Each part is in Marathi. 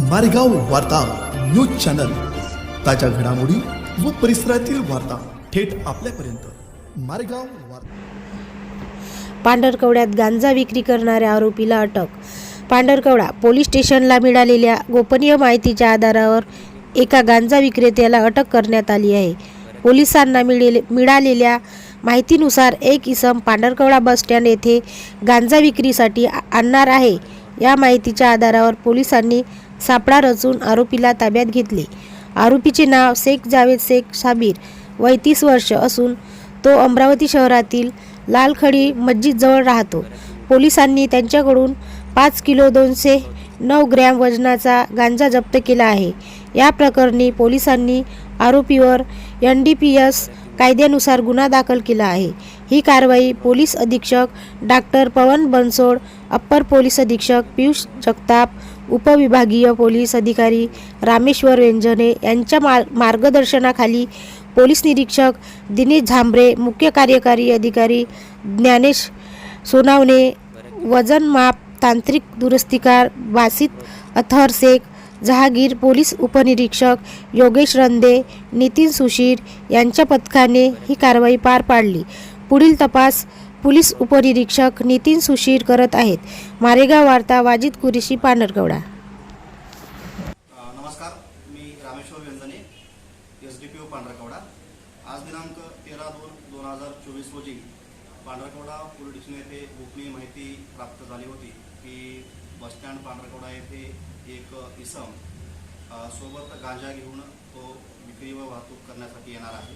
मारेगाव वार्ता न्यूज चॅनल. ताज्या घडामोडी व परिसरातील वार्ता थेट आपल्यापर्यंत. मारेगाव वार्ता. पांढरकवड्यात गांजा विक्री करणाऱ्या आरोपीला अटक. पांढरकवडा पोलीस स्टेशनला मिळालेल्या गोपनीय माहितीच्या आधारावर एका गांजा विक्रेत्याला अटक करण्यात आली आहे. पोलिसांना मिळेल मिळालेल्या माहितीनुसार एक इसम पांढरकवडा बसस्टँड येथे गांजा विक्रीसाठी आणणार आहे. या माहितीच्या आधारावर पोलिसांनी सापळा रचून आरोपीला ताब्यात घेतले. आरोपीचे नाव शेख जावेद शेख साबीर वय तीस वर्ष असून तो अमरावती शहरातील लालखडी मस्जिदजवळ राहतो. पोलिसांनी त्यांच्याकडून पाच किलो दोनशे नऊ ग्रॅम वजनाचा गांजा जप्त केला आहे. या प्रकरणी पोलिसांनी आरोपीवर एन डी पी एस कायद्यानुसार गुन्हा दाखल केला आहे. ही कारवाई पोलीस अधीक्षक डॉक्टर पवन बनसोड अप्पर पोलीस अधीक्षक पियुष जगताप उपविभागीय पोलीस अधिकारी रामेश्वर व्यंजने यांच्या मार मार्गदर्शनाखाली पोलीस निरीक्षक दिनेश झांबरे मुख्य कार्यकारी अधिकारी ज्ञानेश सोनावणे वजन माप तांत्रिक दुरुस्तीकार बासित अथर शेख जहागीर पोलीस उपनिरीक्षक योगेश रंदे नितीन सुशीर यांच्या पथकाने ही कारवाई पार पाडली. पुढील तपास पोलीस उपनिरीक्षक नितीन सुशीर करत आहेत. मारेगाव वार्ता वाजिद कुरिशी पानरगवडा. नमस्कार मी Rameshwar Vyanjane S D P O Pandharkawada आज दिनांक तेरा दोन दोन हजार चोवीस रोजी पांढरकवडा पोलीस स्टेशन येथे गोपनीय माहिती प्राप्त झाली होती की बसस्टँड पांढरकवडा येथे एक इसम सोबत गांजा घेऊन तो विक्री व वाहतूक करण्यासाठी येणार आहे.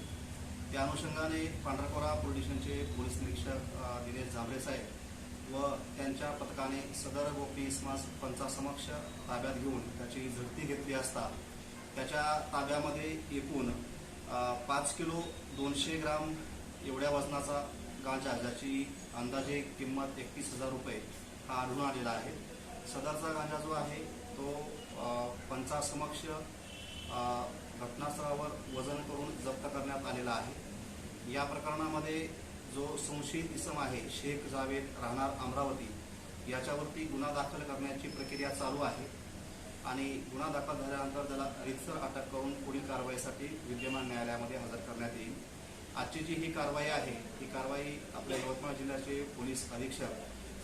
त्या अनुषंगाने पांढरकवडा पोलीस स्टेशनचे पोलीस निरीक्षक दिनेश झांबरे साहेब व त्यांच्या पथकाने सदर गोपी इस्मास पंचासमक्ष ताब्यात घेऊन त्याची झडती घेतली असता त्याच्या ताब्यामध्ये एकूण पाच किलो दोनशे ग्राम एवढ्या वजनाचा गांजा ज्याची अंदाजे किंमत एकतीस हजार रुपये हा आढळून आलेला आहे. सदरचा गांजा जो आहे तो पंचासमक्ष घटनास्थळावर वजन करून जप्त करण्यात आलेला आहे. या प्रकरणामध्ये जो संशयित इसम आहे शेख जावेद राहणार अमरावती याच्यावरती गुन्हा दाखल करण्याची प्रक्रिया चालू आहे आणि गुन्हा दाखल झाल्यानंतर त्याला रितसर अटक करून पुढील कारवाईसाठी विद्यमान न्यायालयामध्ये हजर करण्यात येईल. आजची जी ही कारवाई आहे ही कारवाई आपल्या यवतमाळ जिल्ह्याचे पोलीस अधीक्षक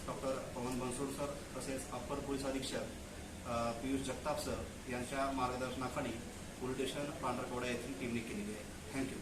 डॉक्टर पवन बनसोड सर तसेच अप्पर पोलीस अधीक्षक पियुष जगताप सर यांच्या मार्गदर्शनाखाली पोलीस स्टेशन पांढरकवडा येथील टीमने केलेली आहे. थँक्यू